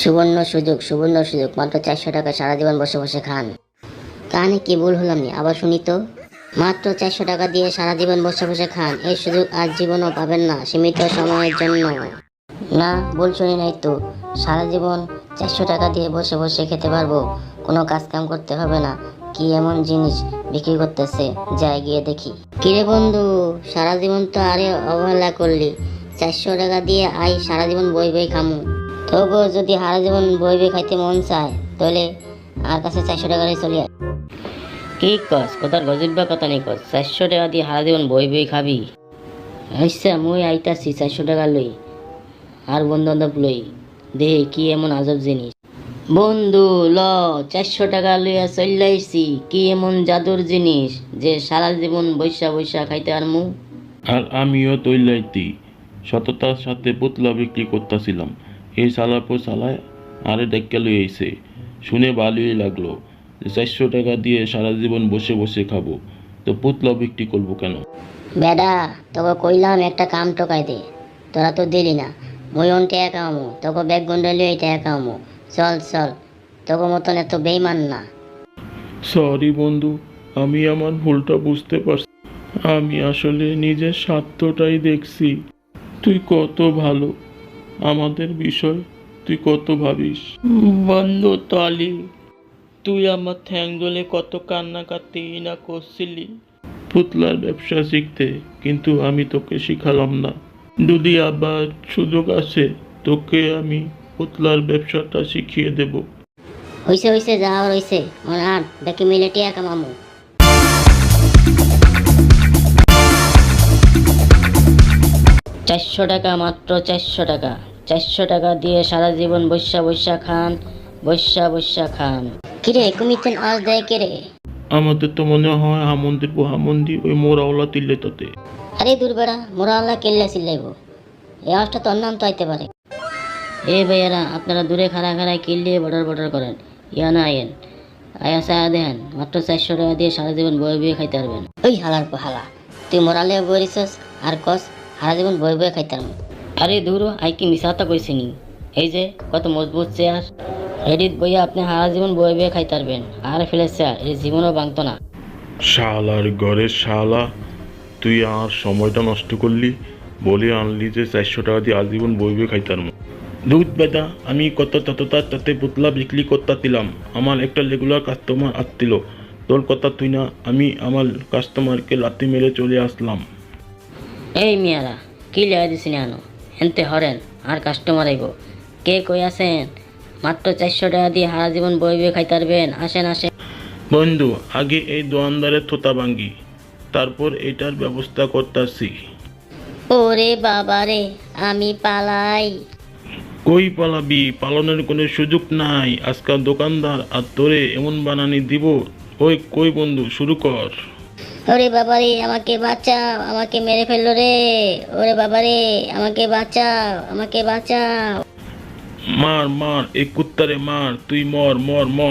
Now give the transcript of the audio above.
সুবর্ণ সুযোগ সুবর্ণ সুযোগ। মাত্র চারশো টাকা সারা জীবন বসে বসে খান। কানে কি ভুল হলাম নি? আবার শুনি তো। মাত্র চারশো টাকা দিয়ে সারা জীবন বসে বসে খান। এই সুযোগ আজ জীবনও পাবেন না, সীমিত সময়ের জন্য। না, ভুল শুনি নাই তো। সারা জীবন চারশো টাকা দিয়ে বসে বসে খেতে পারব। কোনো কাজ কাম করতে হবে না। কি এমন জিনিস বিক্রি করতেছে? যাই গিয়ে দেখি। কিরে বন্ধু, সারা জীবন তো আরে অবহেলা করলি। চারশো টাকা দিয়ে আই সারা জীবন বই বই খামু। তবুও যদি সারা জীবন বই বই খাইতে মন চায় তাহলে আর কাছে চারশো টাকারই চলে আয়। কি কস কোথার গজিব বা কথা নেই কস চারশো টাকা দিয়ে সারা জীবন বই বই খাবি? আচ্ছা মুই আইতাছি চারশো টাকা লই আর বন্ধু বান্ধব লই দে কি এমন আজব জিনিস? বন্ধু ল চারশো টাকা লইয়া চল্লাইছি কি এমন জাদুর জিনিস যে সারা জীবন বৈশা বৈশা খাইতে আর মু আর আমিও তৈলাইতি সততার সাথে পুতলা বিক্রি করতেছিলাম। এই সালাপো সালায় আরে ডেক্কা লইয়াইছে শুনে ভালোই লাগল যে চারশো টাকা দিয়ে সারা জীবন বসে বসে খাব। তো পুতলা বিক্রি করব কেন? বেডা তোকে কইলাম একটা কাম টোকাই দে। তোরা তো দিলি না। মই অন টেয়া কামু তোকে ব্যাগ গন্ডলি ওই টেয়া কামু চল চল তোকে মতন এত বেইমান না। সরি বন্ধু আমি আমার ভুলটা বুঝতে পারছি। আমি আসলে নিজের স্বার্থটাই দেখছি। তুই কত ভালো। আমাদের বিষয় তুই কত ভাবিস? বন্ধু তলি তুই আমার ঠ্যাং দোলে কত কান্নাকাটি না করছিলি? পুতলার ব্যবসা শিখতে কিন্তু আমি তোকে শিখালাম না। যদি আবার সুযোগ আসে তোকে আমি পুতলার ব্যবসাটা শিখিয়ে দেবো। হইছে হইছে যাওয়া রইছে মনে আর মিলে টিয়া কামামু। চারশো টাকা মাত্র চারশো টাকা। চারশো টাকা দিয়ে সারা জীবন বৈশা বৈশা খান বৈশা বৈশা খান। কিরে কুমিতেন আজ দেয় কেরে আমাদের তো মনে হয় হামন্দির পো হামন্দি ওই মোরাওলা তিল্লে তাতে। আরে দুর্বেড়া মোরা আল্লাহ কেল্লা চিল্লাইব। এই আওয়াজটা তোর নাম তো আইতে পারে। এ ভাইয়ারা আপনারা দূরে খাড়া খাড়ায় কিল্লিয়ে বর্ডার বর্ডার করেন। ইয়া না আয়েন। আয়া সায়া দেন মাত্র চারশো টাকা দিয়ে সারা জীবন বয়ে বয়ে খাইতে পারবেন। ওই হালার পো হালা তুই মোরালে বইরিছস আর কস সারা জীবন বয়ে বয়ে খাইতাম। আরে দূর, আই কি মিশাতা কইছি নি? এই যে, কত মজবুত চেয়ার। রেডিত বইয়া আপনি সারা জীবন বয়ে বয়ে খাইতে পারবেন আর ফেলে চেয়ার এই জীবনও ভাঙতো না। শালার ঘরের শালা, তুই আর সময়টা নষ্ট করলি, বলে আনলি যে চারশো টাকা দিয়ে আজীবন বইবে খাইতাম দুধ বেদা, আমি কত ততটা তাতে পুতলা বিক্রি করতেছিলাম আমার একটা রেগুলার কাস্টমার আসছিল তোর কথা তুই না, আমি আমার কাস্টমারকে লাথি মেরে চলে আসলাম। এই মিয়ারা কি লিয়া দিছি আনো হেনতে হরেন আর কাস্টমার আইব। কে কই আছেন? মাত্র চারশো টাকা দিয়ে হারা জীবন বই বই খাইতে পারবেন। আসেন আসেন। বন্ধু আগে এই দোয়ানদারের থোতা ভাঙ্গি তারপর এটার ব্যবস্থা করতেছি। ওরে বাবা রে আমি পালাই। কই পালাবি? পালনের কোনো সুযোগ নাই। আজকাল দোকানদার আর তোরে এমন বানানি দিব। ওই কই বন্ধু শুরু কর। ওরে বাবা রে আমাকে বাঁচাও, আমাকে মেরে ফেলল রে। ওরে বাবা রে আমাকে বাঁচাও আমাকে বাঁচাও। মার মার, এই কুত্তারে মার, তুই মর মর মর।